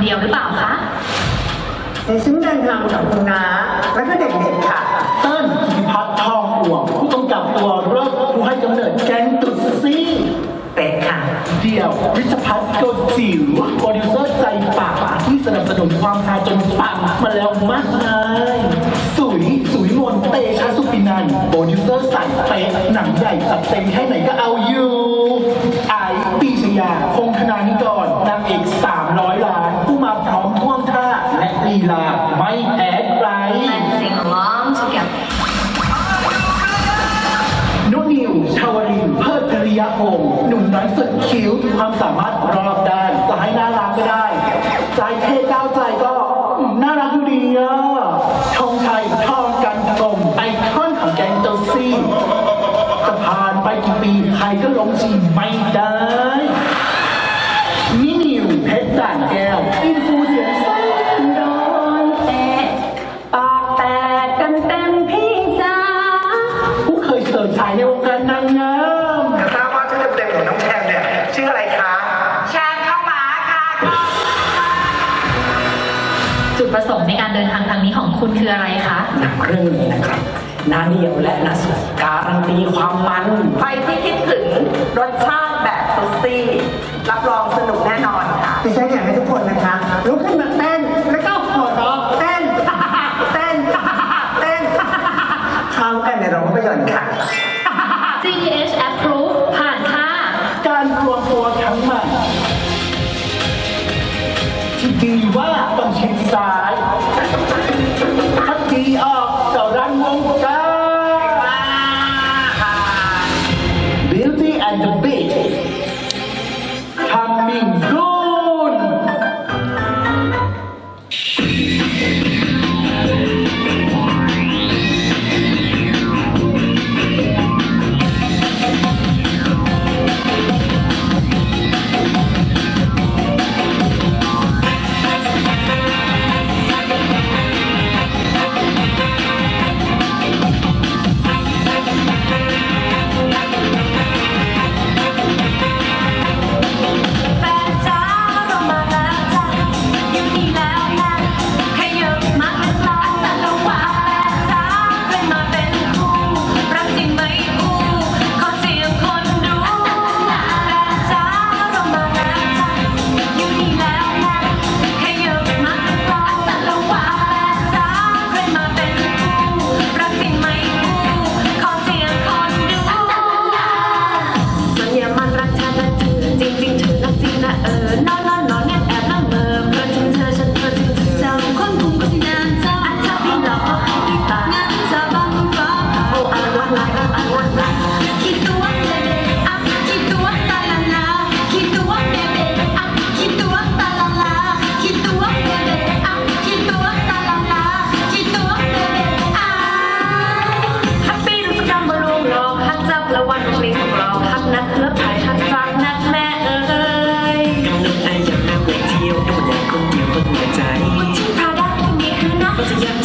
เดียวหรือเปล่าคะในชิ้นเดินทางกับคุณน้าแล้วก็เด็กๆค่ะ เติ้ลพิพัฒน์ทองอ่วงผู้กำกับตัวเริ่มผู้ให้กำเนิดแก๊งตุ๊ดซี่เป็ดค่ะ เดี่ยววิชพัฒน์โกจิ๋วโปรดิวเซอร์ใจปากที่สนับสนุนความฮาจนปังมาแล้วมากมายสุยสุยมนต์เตชะสุปินันท์โปรดิวเซอร์สายเป๊ะหนังใหญ่จัดเต็มแค่ไหนก็เอาอยู่ไอซ์ปีชยา น้อยสุดคิ้วมีความสามารถรอบด้านสายหน่ารักก็ได้ใจเท่เจ้าใจก็น่ารักดูดีอะธงชัยทองกันกลมไอคอนของแกงเจลซี่จะผ่านไปกี่ปีใครก็ลงชีไม่ จุดประสงค์ในการเดินทางครั้งนี้ของคุณคืออะไรคะ หนังเรื่องนี้นะครับ นาเดียวและนาสุการันตีความมันใครที่คิดถึงรสชาติแบบซุซี่รับรองสนุกแน่นอนค่ะ ดิฉันอยากให้ทุกคนนะคะลุกขึ้นมาเต้น แล้วก็หัวเราะเต้น เต้น เต้นเข้ากันในโรงภาพยนตร์ค่ะ ดีว่าต้องชิดซ้ายถ้าดีออกจะ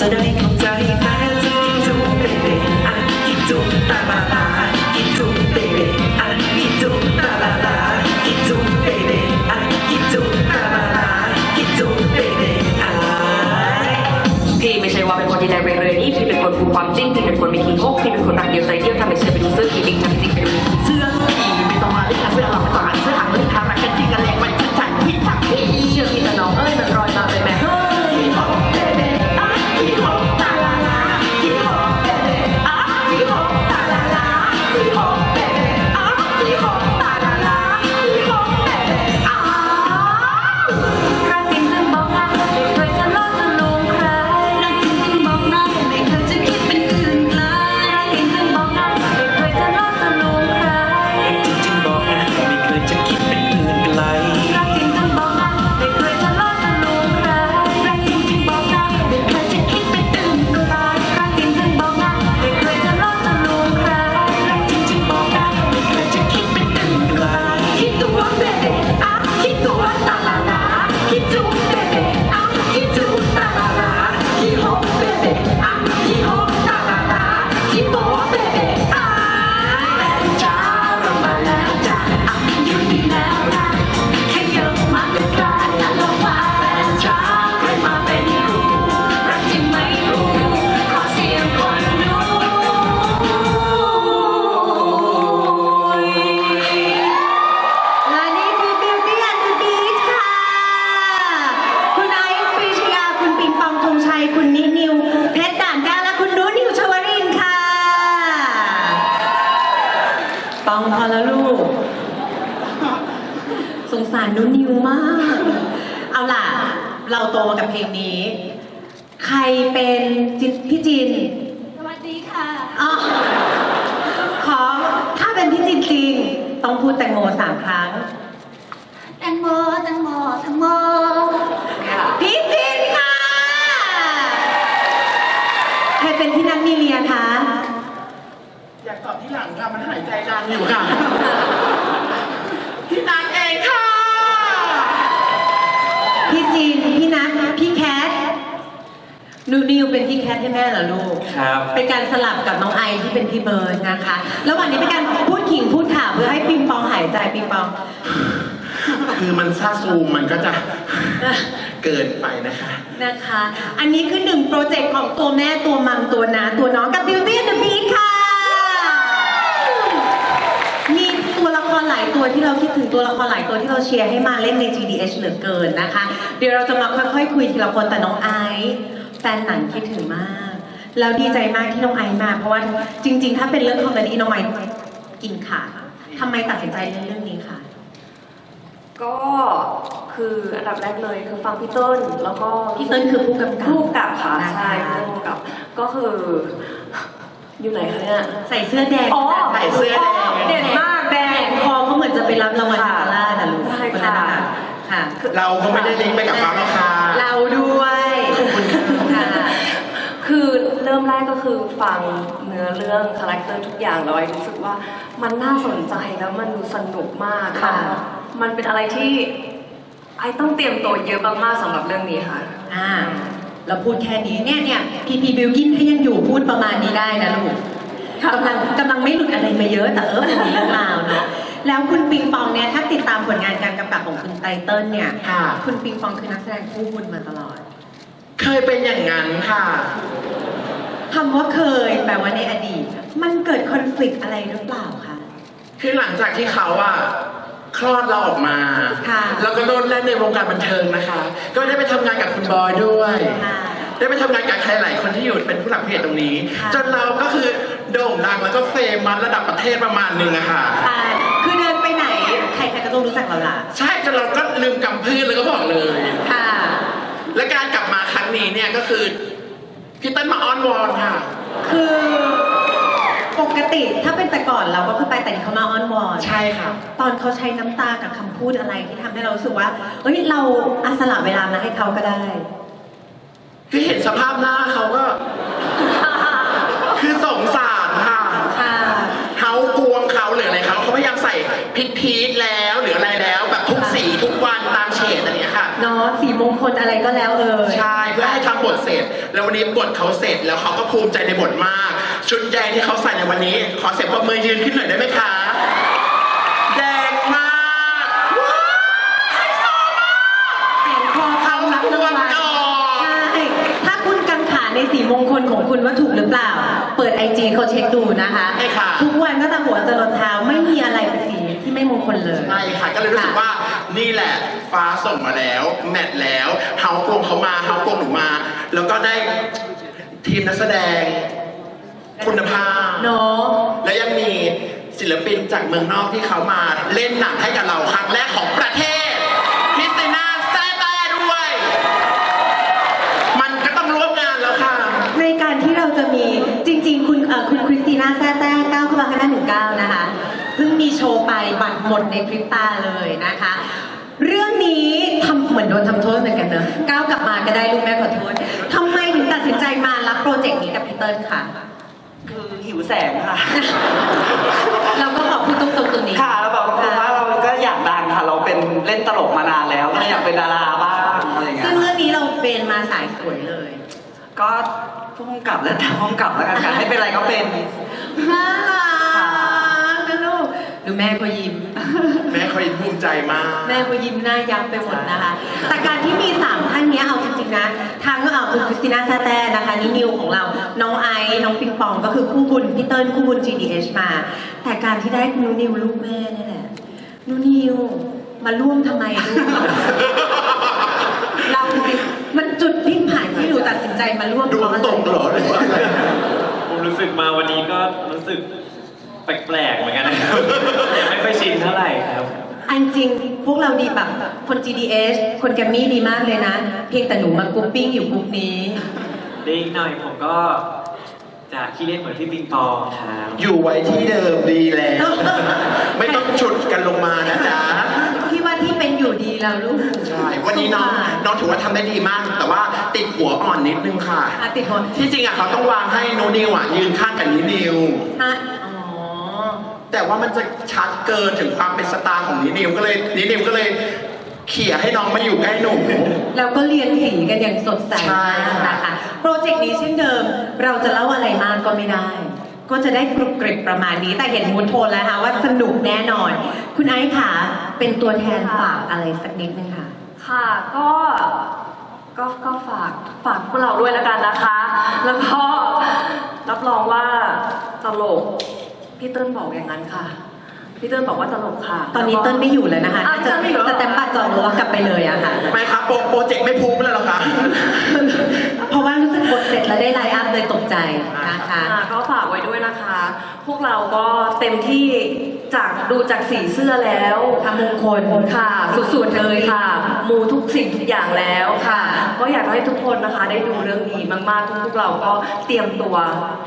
จะได้เข้าใจแต่จริงจุ๊บเบเบอะกินจุ๊บตาลาลากินจุ๊บเบเบอะกินจุ๊บตาลาลากินจุ๊บเบเบอะกินจุ๊บตาลาลากินจุ๊บเบเบอะพี่ไม่ใช่ว่าเป็นคนที่ได้ไปเลยนี่พี่เป็นคนพูดความจริงพี่เป็นคนม่ขี้โกกพี่เป็นคนรักเดียวใจเดียวถ้าไม่เชื่อไปดูเสื้อพี่จริงทำจริงไปดูเสื้อพี่ไม่ต้องมาเล่นเสื้อหลังตาเสื้อหางเล่นทางรักกันจริงกันแรงมันชัดชัดพี่ทักพี่เชื่อพี่แต่น้องเอ้ยมันรอย พูดแตงโมสามครั้ง แตงโมแตงโมแตงโมพี่จินค่ะ ใครเป็นพี่นัทมีเลียคะ อยากตอบที่หลังค่ะ มันหายใจดังอยู่ค่ะ พี่นางเองค่ะ พี่จินพี่นัทพี่แคทนูนิวเป็นพี่แคทให้แม่เหรอลูก ครับ เป็นการสลับกับน้องไอที่เป็นพี่เบิร์ดนะคะระหว่างนี้เป็นการพูด ขิงพูดข่าวเพื่อให้ปิงปองหายใจปิงปอง คือมันซาซูมมันก็จะเกินไปนะคะ นะคะ อันนี้คือหนึ่งโปรเจกต์ของตัวแม่ตัวมัมตัวน้าตัวน้องกับ Beauty and the Beast ค่ะ มีตัวละครหลายตัวที่เราคิดถึงตัวละครหลายตัวที่เราเชียร์ให้มาเล่นใน GDH เหลือเกินนะคะ เดี๋ยวเราจะมาค่อยๆคุยทีละคนแต่น้องไอซ์แฟนหนังคิดถึงมาก แล้วดีใจมากที่น้องไอซ์มา เพราะว่าจริง ๆ ถ้าเป็นเรื่องคอมเมดี้น้องไอซ์ กินขาดทำไมตัดสินใจเล่นเรื่องนี้ค่ะ ก็คืออันดับแรกเลยคือฟังพี่เติ้ลแล้วก็พี่เติ้ลคือผู้กำกับผู้กำกับค่ะนะคะใช่ผู้กำกับก็คืออยู่ไหนคะเนี่ยใส่เสื้อแดงอ๋อใส่เสื้อแดงเด่นมากแดงคอเขาเหมือนจะไปรับรางวัลนาล่านะลูกใช่คนนั้นค่ะน่ค่ะ เราก็ไม่ได้ลิงก์ไปกับเขาหรอกค่ะเราด้วยค่ะคือเริ่มแรกก็คือฟังเนื้อเรื่องคาแรคเตอร์ทุกอย่างแล้วไอ้รู้สึกว่ามันน่าสนใจแล้วมันดูสนุกมากค่ะ มันเป็นอะไรที่ไอต้องเตรียมตัวเยอะมากๆสำหรับเรื่องนี้ค่ะ อ่าเราพูดแค่นี้เนี่ยเนี่ยพีพีบิวกินถ้ายังอยู่พูดประมาณนี้ได้นะลูกกำลังกำลังไม่หลุดอะไรมาเยอะแต่เออมันมีเรื่องราวเนาะแล้วคุณปิงปองเนี่ยถ้าติดตามผลงานการกำกับของคุณไตเติ้ลเนี่ยค่ะคุณปิงปองคือนักแสดงคู่บุญมาตลอด เคยเป็นอย่างนั้นค่ะ คำว่าเคยแปลว่าในอดีต มันเกิดคอน FLICT อะไรหรือเปล่าคะ คือหลังจากที่เขาอะคลอดเราออกมา ค่ะแล้วก็โดนแล่นในวงการบันเทิงนะคะ ก็ได้ไปทำงานกับคุณบอยด้วย ค่ะได้ไปทำงานกับใครหลายคนที่อยู่เป็นผู้หลักผู้ใหญ่ตรงนี้ ค่ะ จนเราก็คือโด่งดังแล้วก็เฟมัสระดับประเทศประมาณหนึ่งอะค่ะ อ่าคือเดินไปไหน ใครๆก็ต้องรู้จักเราล่ะ ใช่จนเราก็ลืมกำพืชแล้วก็บอกเลย ค่ะ และการกลับมาครั้งนี้เนี่ยก็คือ พี่เต้นมาอ้อนวอนค่ะ คือปกติถ้าเป็นแต่ก่อนเราก็คือไปแต่นี่เขามาอ้อนวอนใช่ค่ะ ตอนเขาใช้น้ำตากับคำพูดอะไรที่ทำให้เรารู้สึกว่าเฮ้ยเราอาสละเวลามาให้เขาก็ได้ คือเห็นสภาพหน้าเขาก็ คือสงสารค่ะค่ะ เขากวงเขาหรืออะไรเขาเขาพยายามใส่พริกพีชแล้วหรืออะไรแล้วแบบทุกสีทุกวันตามเฉดอะไรอย่างเงี้ยค่ะ เนาะสีมงคลอะไรก็แล้วเออ แล้ววันนี้บทเขาเสร็จแล้วเขาก็ภูมิใจในบทมาก ชุดแดงที่เขาใส่ในวันนี้ ขอเสียงปรบมือยืนขึ้นหน่อยได้ไหมคะแดงมากว้าวไฮโซมากแสงคอเขารับรางวัลเขาควรออกใช่ถ้าคุณกังขาในสีมงคลของคุณว่าถูกหรือเปล่า เปิดไอจีเขาเช็คดูนะคะ ใช่ค่ะ ทุกวันก็แต่หัวจรดเท้าไม่มีอะไรเป็นสี ที่ไม่มงคลเลยใช่ค่ะ ก็เลยรู้สึกว่านี่แหละฟ้าส่งมาแล้ว แมทแล้วเฮากวงเขามาเฮากวงหนูมา แล้วก็ได้ทีมนักแสดง คุณภาพเนาะและยังมีศิลปินจากเมืองนอกที่เขามาเล่นหนังให้กับเราครั้งแรกของประเทศคริสติน่าแซ่ต้ด้วย มันก็ต้องร่วมงานแล้วค่ะ ในการที่เราจะมีจริง ๆ คุณเอ่อคุณคริสติน่าแซ่แว์ไปบัตรหมดในพริบตาเลยนะคะ เรื่องนี้ทำเหมือนโดนทำโทษเหมือนกันเนอะก้าวกลับมาก็ได้ลูกแม่ขอโทษทำไมถึงตัดสินใจมารับโปรเจกต์นี้กับพี่เติ้ลค่ะ คือหิวแสงค่ะ เราก็ขอพูดตรงๆตรงนี้ค่ะแล้วบอกว่าเราก็อยากดังค่ะ เราเป็นเล่นตลกมานานแล้วก็อยากเป็นดาราบ้างอะไรอย่างเงี้ซึ่ย งเรื่องนี้เราเป็นมาสายสวยเลย ก็พุ่งกลับแล้วแต่พุ่งกลับแล้วกันค่ะไม่เป็นไรก็เป็น แม่ก็ยิ้ม แม่เขาภูมิใจมาก แม่ก็ยิ้มหน้ายับไปหมดนะคะ แต่การที่มีสามท่านเนี้ยเอาจริงๆนะทางก็เอาคุณคริสติน่าแซแต้นะคะนี่นิวของเรา น้องไอซ์น้องปิงปองก็คือคู่บุญพี่เติ้ลคู่บุญ GDH มา แต่การที่ได้คุณนูนิวลูกแม่เนี่ยแหละนูนิวมาร่วมทำไมลูก เราสิมันจุดพลิกผันที่หนูตัดสินใจมาร่วมดวงตกเหรอหรือว่าอะไร ผมรู้สึกมาวันนี้ก็รู้สึก แปลกๆเหมือนกันนะครับชินเท่าไหร่ครับ อันจริงพวกเราดีแบบคน GDS คนแกรมมี่ดีมากเลยนะ เพียงแต่หนูมากรุ๊ปปิ้งอยู่กรุ๊ปนี้ได้อีกหน่อยผมก็จะขี้เล่นเหมือนพี่ปิงปองครับอยู่ไว้ที่เดิมดีแล้ว ไม่ต้องฉุดกันลงมานะจ๊ะ พี่ว่าที่เป็นอยู่ดีแล้วลูกใช่ วันนี้น้องน้องถือว่าทำได้ดีมาก แต่ว่าติดหัวอ่อนนิดนึงค่ะ อะติดหัวที่จริงอะเขาต้องวางให้โนนิวอะยืนข้างกับนินิว ฮะอ๋อ แต่ว่ามันจะชัดเกินถึงความเป็นสตาร์ของนินิวก็เลยนินิวก็เลยเขี่ยให้น้องมาอยู่ใกล้หนู แล้วก็เรียนสีกันอย่างสดใสใช่มากนะคะโปรเจกต์นี้เช่นเดิม เราจะเล่าอะไรมากก็ไม่ได้ ก็จะได้กรุบกริบประมาณนี้ แต่เห็นมูดโทนแล้วค่ะว่าสนุกแน่นอน คุณไอซ์ค่ะ เป็นตัวแทนฝากอะไรสักนิดนึงค่ะ ค่ะ ก็ ก็ ก็ฝาก ฝากพวกเราด้วยแล้วกันนะคะ แล้วก็รับรองว่าตลก พี่เติ้ลบอกอย่างนั้นค่ะ พี่เติ้ลบอกว่าตลกค่ะตอนนี้เติ้ลไม่อยู่แล้วนะคะอะจะเติ้ลไม่อยู่แล้ว จะแตมป์บัตรจองรั้วกลับไปเลยอะค่ะ ไม่ครับโปรโปรเจกต์ไม่พูดเลยเหรอคะเพราะว่ารู้สึกกดเสร็จแล้วได้ไลน์อัพเลยตกใจนะคะค่ะก็ฝากไว้ด้วยนะคะ พวกเราก็เต็มที่ จากดูจากสีเสื้อแล้วทำมงคลค่ะ สุดๆเลยค่ะ มูทุกสิ่งทุกอย่างแล้วค่ะค่ะ ก็อยากให้ทุกคนนะคะ ได้ดูเรื่องนี้มากๆทุกๆเราก็เตรียมตัว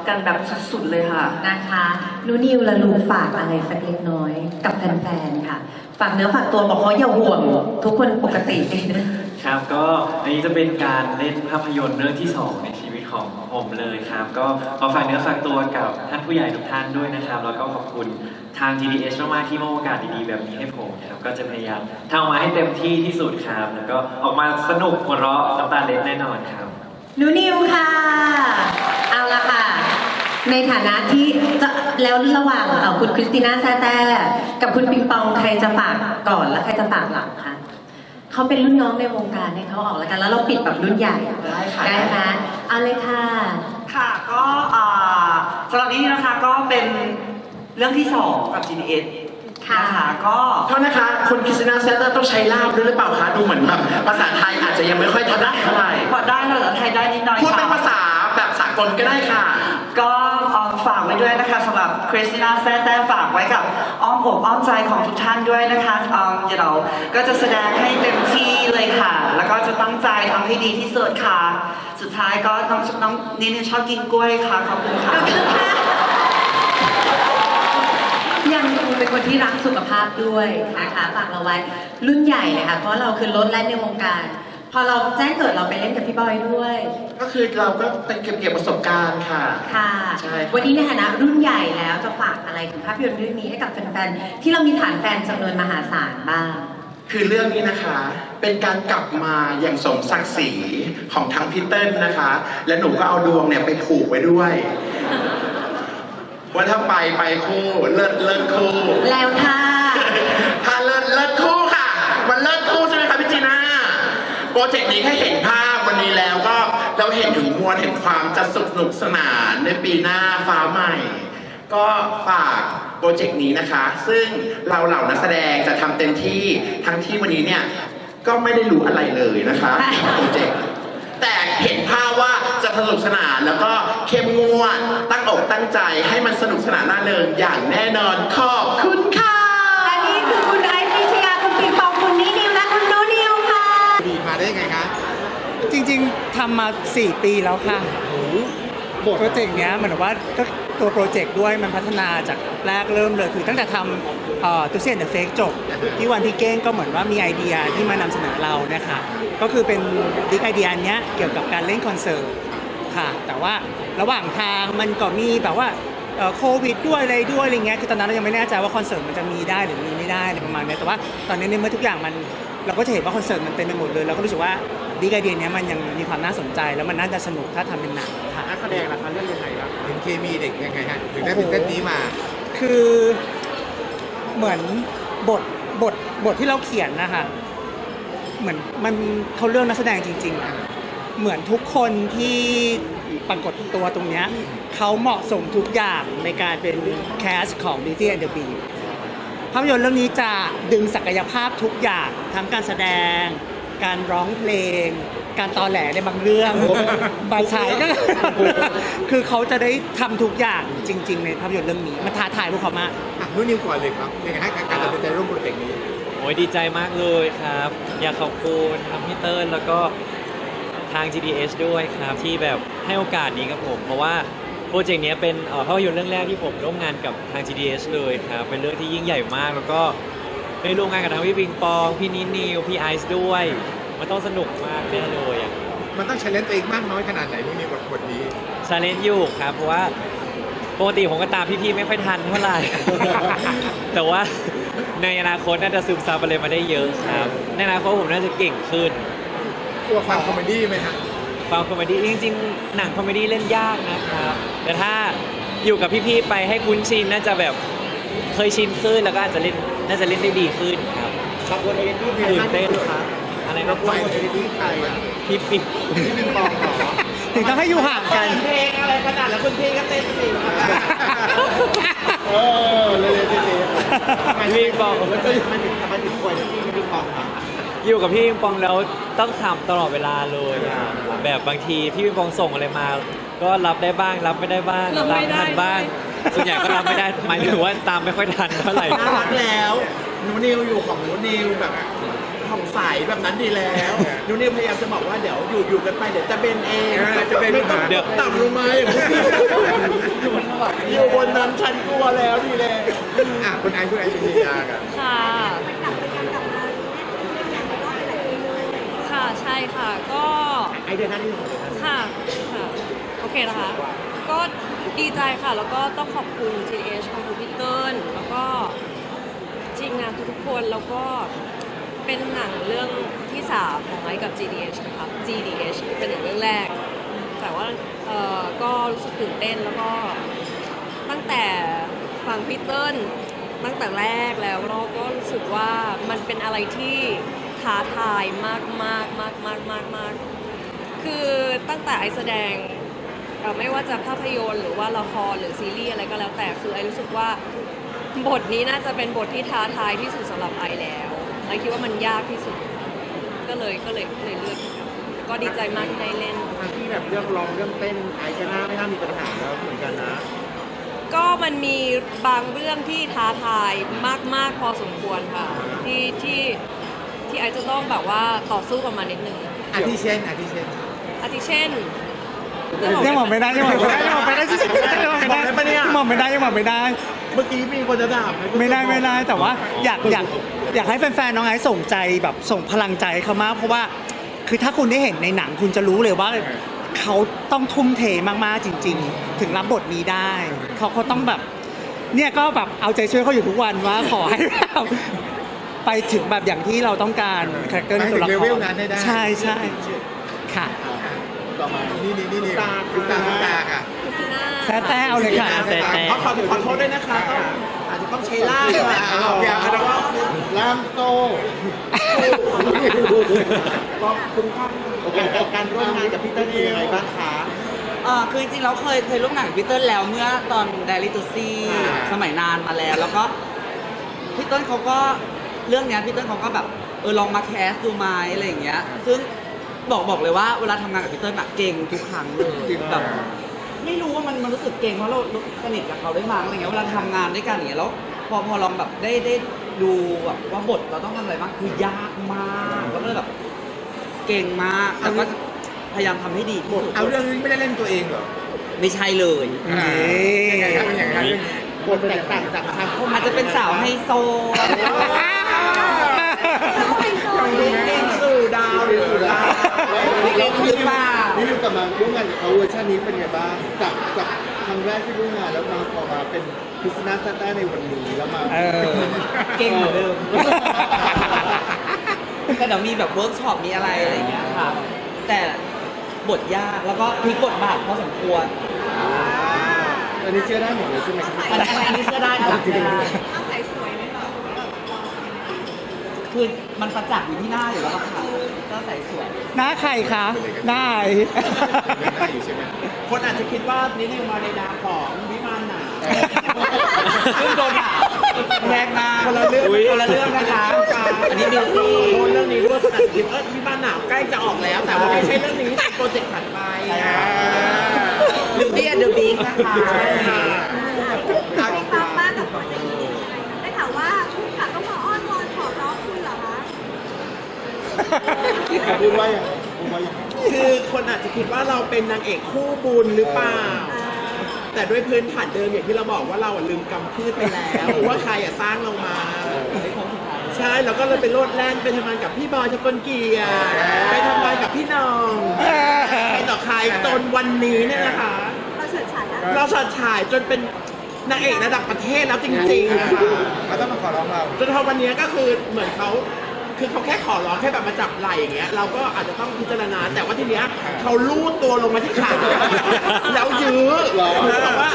กันแบบสุดๆเลยค่ะนะคะนูนิวและลูกฝากอะไรสักเล็กน้อย กับแฟนๆค่ะฝากเนื้อฝากตัวบอกเขาอย่าห่วง ทุกคนปกติครับก็อันนี้จะเป็นการเล่นภาพยนตร์เรื่องที่สองในชีวิต ของผมเลยครับ ก็ขอฝากเนื้อฝากตัวกับท่านผู้ใหญ่ทุกท่านด้วยนะครับ แล้วก็ขอบคุณทาง GDS มากๆที่มอบโอกาสดีๆแบบนี้ให้ผมครับก็จะพยายามทำออกมาให้เต็มที่ที่สุดครับแล้วก็ออกมาสนุกหัวเราะน้ำตาเล็ดแน่นอนครับนูนิวค่ะ เอาละค่ะ ในฐานะที่จะแล้วระหว่างเอ่อคุณคริสติน่าแซ่แต้กับคุณปิงปองใครจะฝากก่อนและใครจะฝากหลังคะ เขาเป็นรุ่นน้องในวงการให้เขาออกแล้วกัน แล้วเราปิดแบบรุ่นใหญ่ได้ค่ะ ได้ไหมเอาเลยค่ะ ค่ะ ก็อ่าสำหรับนี้นะคะก็เป็นเรื่องที่สองกับ GDS ค่ะ นะคะก็โทษนะคะคุณคริสติน่าเซนเตอร์ต้องใช้ลาบด้วยหรือเปล่าคะ ดูเหมือนแบบภาษาไทยอาจจะยังไม่ค่อยถนัดเท่าไหร่ พอได้ภาษาไทยได้นิดหน่อยพูดเป็นค่ะ ภาษาแบบสา กลก็ได้ค่ะ ก็อฝากไว้ด้วยนะคะสำหรับคริสติน่าแซ่แต้ฝากไว้กับอ้อมอกอ้อมใจของทุกท่านด้วยนะคะเอ่อเดี๋ยวเราก็จะแสดงให้เต็มที่เลยค่ะ แล้วก็จะตั้งใจทำให้ดีที่สุดค่ะ สุดท้ายก็น้องน้องนี่ชอบกินกล้วยค่ะขอบคุณค่ะยังคงเป็นคนที่รักสุขภาพด้วยนะคะฝากเราไว้รุ่นใหญ่เลยค่ะเพราะเราคือรถแล่นในวงการ พอเราแจ้งเกิดเราไปเล่นกับพี่บอยด้วย ก็คือเราก็ไปเก็บเกี่ยวประสบการณ์ค่ะ ค่ะใช่ครับ วันนี้ในฐานะรุ่นใหญ่แล้วจะฝากอะไรถึงภาพยนตร์เรื่องนี้ให้กับแฟนๆที่เรามีฐานแฟนจำนวนมหาศาลบ้าง คือเรื่องนี้นะคะเป็นการกลับมาอย่างสมศักดิ์ศรีของทั้งพีเติ้ลนะคะ และหนูก็เอาดวงเนี่ยไปผูกไว้ด้วย ว่าถ้าไปไปคู่เลิศเลิศคู่ แล้วค่ะ ถ้าเลิศเลิศคู่ค่ะ มันเลิศคู่ใช่ไหมคะพี่จีน่าโป รเจกต์นี้แค่เห็นภาพวันนี้แล้วก็เราเห็นถึงมวลเห็นความจะสนุกสนานในปีหน้าฟ้าใหม่ ก็ฝากโปรเจกต์นี้นะคะ ซึ่งเราเหล่านักแสดงจะทำเต็มที่ทั้งที่วันนี้เนี่ยก็ไม่ได้รู้อะไรเลยนะคะโปรเจกต์แต่เห็นภาพว่าจะสนุกสนานแล้วก็เข้มงวดตั้งอกตั้งใจให้มันสนุกสนานน่าเริงอย่างแน่นอนขอบคุณค่ะ และนี่คือคุณไอซ์พิชยา คุณปิงปอง คุณนินิว และคุณโนนิวค่ะ จริงๆทำมา 4 ปีแล้วค่ะโปรเจกต์เนี้ยเหมือนกับว่าก็ตัวโปรเจกต์ด้วยมันพัฒนาจากแรกเริ่มเลยคือตั้งแต่ทำตุเซียนเดอะเฟกจบ ที่วันพี่เก้งก็เหมือนว่ามีไอเดียที่มานำเสนอเรานะคะก็คือเป็นดิกไอเดียเนี้ยเกี่ยวกับการเล่นคอนเสิร์ตค่ะแต่ว่าระหว่างทางมันก็มีแบบว่าเอ่อโควิดด้วยอะไรด้วยอะไรเงี้ยคือตอนนั้นเรายังไม่แน่ใจว่าคอนเสิร์ตมันจะมีได้หรือมีไม่ได้อะไรประมาณเนี้ยแต่ว่าตอนนี้ในเมื่อทุกอย่างมันเราก็จะเห็นว่าคอนเสิร์ตมันเต็มไปหมดเลยเราก็รู้สึกว่า ดีไอเดียเนี้ยมันยังมีความน่าสนใจ แล้วมันน่าจะสนุกถ้าทำเป็นหนังค่ะนักแสดงล่ะคะเรื่องยังไงครับเห็นเคมีเด็กยังไงฮะถึงได้เป็นเส้นนี้มา คือเหมือนบทบทบทที่เราเขียนนะคะเหมือนมันเขาเรื่องนักแสดงจริงๆอะเหมือนทุกคนที่ปรากฏตัวตรงเนี้ยเขาเหมาะสมทุกอย่างในการเป็นแคสของ Beauty and the Beast ภาพยนตร์เรื่องนี้จะดึงศักยภาพทุกอย่างทั้งการแสดง การร้องเพลง การตอแหลในบางเรื่องบางฉายก็ คือเขาจะได้ทำทุกอย่างจริง ๆ ในภาพยนตร์เรื่องนี้มันท้าทายพวกเขามาก อะนุ่นนิวก่อนเลยครับยังไงให้การตัดสินใจร่วมโปรเจกต์นี้ โอ้ยดีใจมากเลยครับ อยากขอบคุณทางพี่เติ้ลแล้วก็ทาง GDS ด้วยครับ ที่แบบให้โอกาสนี้กับผม เพราะว่าโปรเจกต์เนี้ยเป็นเอ่อภาพยนตร์เรื่องแรกที่ผมร่วมงานกับทาง GDS เลยครับ เป็นเรื่องที่ยิ่งใหญ่มากแล้วก็ ได้ร่วมงานกับทั้งพี่ปิงปอง พี่นิดนิว พี่ไอซ์ด้วย มันต้องสนุกมากแน่เลยอะมันต้องเชลเลนตัวเองมากน้อยขนาดไหนนุ่นนิวกับบทนี้ ชาเลนจ์อยู่ครับ เพราะว่าปกติผมก็ตามพี่ๆไม่ค่อยทันเท่าไหร่ แต่ว่าในอนาคตน่าจะซึมซับอะไรมาได้เยอะครับ ในอนาคตผมน่าจะเก่งขึ้น ตัวความคอมเมดี้ไหมฮะความคอมเมดี้จริงๆ หนังคอมเมดี้เล่นยากนะครับ แต่ถ้าอยู่กับพี่ๆไปให้คุ้นชินน่าจะแบบ เคยชินขึ้นแล้วก็อาจจะเล่นน่าจะเล่นได้ดีขึ้นครับขอบคุณเอเดนที่ตื่นเต้นครับอะไรนะขอบคุณเอเดนที่ใครพี่ปิ๊กที่ปิงปองเหรอถึงต้องให้อยู่ห่างกันเพลงอะไรขนาดแล้วคุณเพลงก็เต้นสิเออเลยเลยเลยพี่บอกมันจะมันถึงมันถึงควรที่ปิงปองเหรออยู่กับพี่ปิงปองแล้วต้องขำตลอดเวลาเลยอะแบบบางทีพี่ปิงปองส่งอะไรมา ก็รับได้บ้างรับไม่ได้บ้างรับไม่ได้ทันบ้าง ส่วนใหญ่ก็รับไม่ได้หมายถึงว่าตามไม่ค่อยทันเท่าไหร่น่ารักแล้วหนูนิวอยู่ของหนูนิวแบบของใสแบบนั้นดีแล้วหนูนิวพยายามจะบอกว่าเดี๋ยวอยู่อยู่กันไปเดี๋ยวจะเป็นเองจะเป็นไม่ต้องเดี๋ยวต่ำลงมาอย่างนี้อยู่บนนั้นฉันกลัวแล้วดีแล้วอะคุณไอซ์คุณไอซ์เป็นยากันค่ะค่ะใช่ค่ะก็ไอเดียนั้นนี่ของค่ะค่ะโอเคนะคะ ก็ดีใจค่ะ แล้วก็ต้องขอบคุณ GDH ขอบคุณพี่เติ้ลแล้วก็ทีมงานทุกๆคน แล้วก็เป็นหนังเรื่องที่สามของไอ้กับ GDH นะคะ GDH เป็นหนังเรื่องแรก แต่ว่าเอ่อก็รู้สึกตื่นเต้นแล้วก็ตั้งแต่ฟังพี่เติ้ลตั้งแต่แรกแล้วเราก็รู้สึกว่ามันเป็นอะไรที่ท้าทายมากมากมากมากมากมากคือตั้งแต่ไอแสดง ไม่ว่าจะภาพยนตร์หรือว่าละครหรือซีรีส์อะไรก็แล้วแต่คือไอรู้สึกว่าบทนี้น่าจะเป็นบทที่ท้าทายที่สุดสำหรับไอแล้วไอคิดว่ามันยากที่สุด ก็เลยก็เลยก็เลยเลือกก็ดีใจมากที่ได้เล่นทางที่แบบเรื่องร้องเรื่องเต้นไอซ์ก็น่าไม่น่ามีปัญหาแล้วเหมือนกันนะ ก็มันมีบางเรื่องที่ท้าทายมาก ๆ พอสมควรค่ะ ที่ที่ที่ไอซ์จะต้องแบบว่าต่อสู้กับมันนิดนึงอาทิเช่นอาทิเช่นอาทิเช่น ยังบอกไม่ได้ยังบอกไม่ได้ยังบอกไม่ได้ยังบอกไม่ได้ยังบอกไม่ได้ยังบอกไม่ได้ยังบอกไม่ได้ เมื่อกี้มีคนจะด่าหไม่ได้ไม่ได้แต่ว่าอยากอยากอยากให้แฟนๆน้องไอซ์ส่งใจแบบส่งพลังใจเขามากเพราะว่าคือถ้าคุณได้เห็นในหนังคุณจะรู้เลยว่าเขาต้องทุ่มเทมากๆจริง ๆ ถึงรับบทนี้ได้เขาเขาต้องแบบเนี่ยก็แบบเอาใจช่วยเขาอยู่ทุกวันว่าขอให้แบบไปถึงแบบอย่างที่เราต้องการคาแรคเตอร์ในตัวละคไปถึงเลเวรลนั้นให้ได้ใช่ใช่ค่ะ ต่อมา นี่นี่นี่นี่คุณตาคุณตาค่ะแซ่แต้เอาเลยค่ะแซ่แต้ขอขอขอโทษด้วยนะคะต้องอาจจะต้องใช้ล่ามค่ะเอาอย่าเอาแต่ว่าล่ามโซ่ก็คุณข้างการร่วมงานกับพี่เต้นเป็นยังไงบ้างคะเออคือจริงๆเราเคยเคยร่วมงานกับพี่เติ้ลแล้วเมื่อตอนไดริตูซี่อ่าสมัยนานมาแล้ว แล้วก็พี่เติ้ลเขาก็เรื่องเนี้ยพี่เติ้ลเขาก็แบบเออลองมาแคสดูไหมอะไรอย่างเงี้ย ซึ่ง บอกบอกเลยว่าเวลาทำงานกับพี่เติ้ลอะเก่งทุกครั้งเลยแบบไม่รู้ว่ามันมันรู้สึกเก่งเพราะเราสนิทกับเขาได้มากอะไรเงี้ยเวลาทำงานด้วยกันอย่างเงี้ยแล้วพอพอลองแบบได้ได้ดูแบบว่าบทเราต้องทำอะไรบ้างคือยากมากแล้วก็เลยแบบเก่งมากแต่ก็พยายามทำให้ดีที่สุดเอาเรื่องนี้ไม่ได้เล่นตัวเองเหรอไม่ใช่เลยอ่ายังไงครับเป็นยังไงบทแตกต่างจากทางเข้ามาอาจจะเป็นสาวไฮโซเก่งสู่ดาวหรือสู่ ดาวแล้วคือว่านี่ดูกลับมาร่วมงานกับเขาเวอร์ชันนี้เป็นไงบ้างจากจากครั้งแรกที่ร่วมงานแล้วมาพอมาเป็นพิซนาซาต้าในวันนี้แล้วมาเออ เก่งเหมือนเดิม ก็เดี๋ยวมีแบบเวิร์กช็อปมีอะไรอะไรอย่างเงี้ยค่ะแต่บทยากแล้วก็พลิกบทบาทพอสมควรอันนี้เชื่อได้หมดเลยใช่ไหมครับอันอันนี้เชื่อได้ค่ะเชื่อได้ คือมันประจักษ์อยู่ที่หน้าอยู่แล้วล่ะค่ะก็ใส่สวย หน้าใครคะ หน้าไอยังได้อยู่ใช่ไหมคนอาจจะคิดว่านี่นิวมาในนามของวิมานหนาซึ่งโดนด่าแรงมากคนละเรื่องอุ๊ย คนละเรื่องนะคะอันนี้บิวตี้โดนเรื่องนี้ด้วยขนาดคิดเออที่บ้านหนาวใกล้จะออกแล้ว แต่ว่าไม่ใช่เรื่องนี้เป็นโปรเจกต์ถัดไปอะบิวตี้อันเดียวดีนะคะมีความมากกับโปรเจกต์นี้ได้ข่าวว่าคุณขับต้องมาอ้อนวอนขอร้องคุณเหรอคะ พูดว่าอย่างไรพูดว่าอย่างไรคือคนอาจจะคิดว่าเราเป็นนางเอกคู่บุญหรือเปล่า แต่ด้วยพื้นฐานเดิมอย่างที่เราบอกว่าเราอะลืมกำพืชไปแล้วว่าใครอะสร้างเรามา ใช่แล้วก็เลยไปโลดแล่นไปทำงานกับพี่บอยชกลเกียรติไปทำงานกับพี่น้องไปต่อใครจนวันนี้เนี่ยนะคะ เราเฉิดฉายแล้วเราฉดฉายจนเป็นนางเอกระดับประเทศแล้วจริงๆนะคะ เขาต้องมาขอร้องเรา จนทวันนี้ก็คือเหมือนเขา คือเขาแค่ขอร้องแค่แบบมาจับไหล่อย่างเงี้ยเราก็อาจจะต้องพิจารณาแต่ว่าทีเนี้ยเขาลูดตัวลงมาที่ขาแล้วยื้อแล้วบอกว่า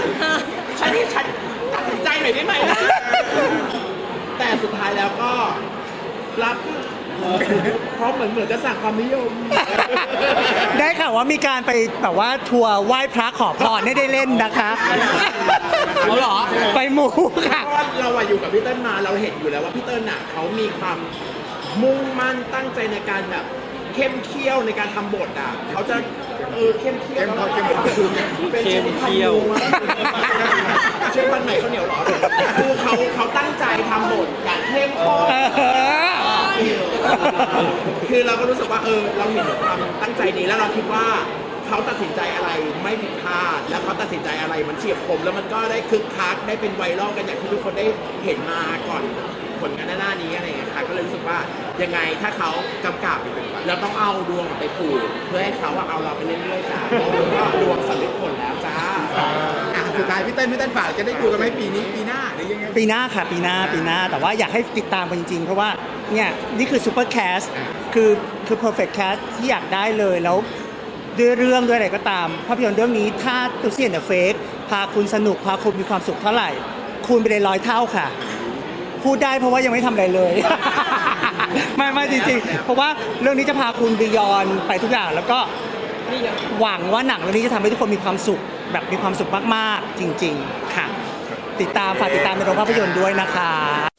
ฉันให้ฉันตัดสินใจหน่อยได้ไหมนะแต่สุดท้ายแล้วก็รับเพราะเหมือนเหมือนจะสั่งความนิยม ได้ข่าวว่ามีการไปแบบว่าทัวร์ไหว้พระขอพรให้ได้เล่นนะคะเอาเหรอ ไปหมู่ค่ะ เพราะว่าเราอะอยู่กับพี่เติ้ลมาเราเห็นอยู่แล้วว่าพี่เติ้ลน่ะเขามีความ มุ่งมั่นตั้งใจในการแบบเข้มเคี่ยวในการทำบทอะเขาจะเออเข้มเคี่ยวเข้มข้นเข้มข้นเป็นชนิดทำมูมากเชื่อปันใหม่เขาวเหนียวเหรอคือเขาเขาตั้งใจทำบทอย่างเข้มข้น คือเราก็รู้สึกว่าเออเราเห็นความตั้งใจนี้แล้วเราคิดว่าเขาตัดสินใจอะไรไม่ผิดพลาดแล้วเขาตัดสินใจอะไรมันเฉียบคมแล้วมันก็ได้คึกคักได้เป็นไวรัลกันอย่างที่ทุกคนได้เห็นมาก่อน ผลงานหน้านี้อะไรอย่างเงี้ยค่ะก็เลยรู้สึกว่ายังไงถ้าเขากำกับเราต้องเอาดวงไปผูกเพื่อให้เขาว่าเอาเราไปเรื่อยๆจ้าก็ดวงสำเร็จผลแล้วจ้าอะสุดท้ายพี่เต้นพี่เต้นฝากจะได้ดูกันไหมปีนี้ปีหน้าหรือยังไงปีหน้าค่ะปีหน้าปีหน้าแต่ว่าอยากให้ติดตามกันจริงๆ เพราะว่าเนี่ยนี่คือซูเปอร์แคสคือคือ perfect cast ที่อยากได้เลยแล้วด้วยเรื่องด้วยอะไรก็ตาม ภาพยนตร์เรื่องนี้ถ้าตุเซียนเดอะเฟกพาคุณสนุกพาคุณมีความสุขเท่าไหร่ คูณไปเลยร้อยเท่าค่ะ พูดได้เพราะว่ายังไม่ทำอะไรเลย ไม่ไม่จริงๆ เพราะว่าเรื่องนี้จะพาคุณบียอนไปทุกอย่าง แล้วก็หวังว่าหนังเรื่องนี้จะทำให้ทุกคนมีความสุขแบบมีความสุขมากๆ จริง ๆ ค่ะ ติดตามฝากติดตามในโรงภาพยนตร์ด้วยนะคะ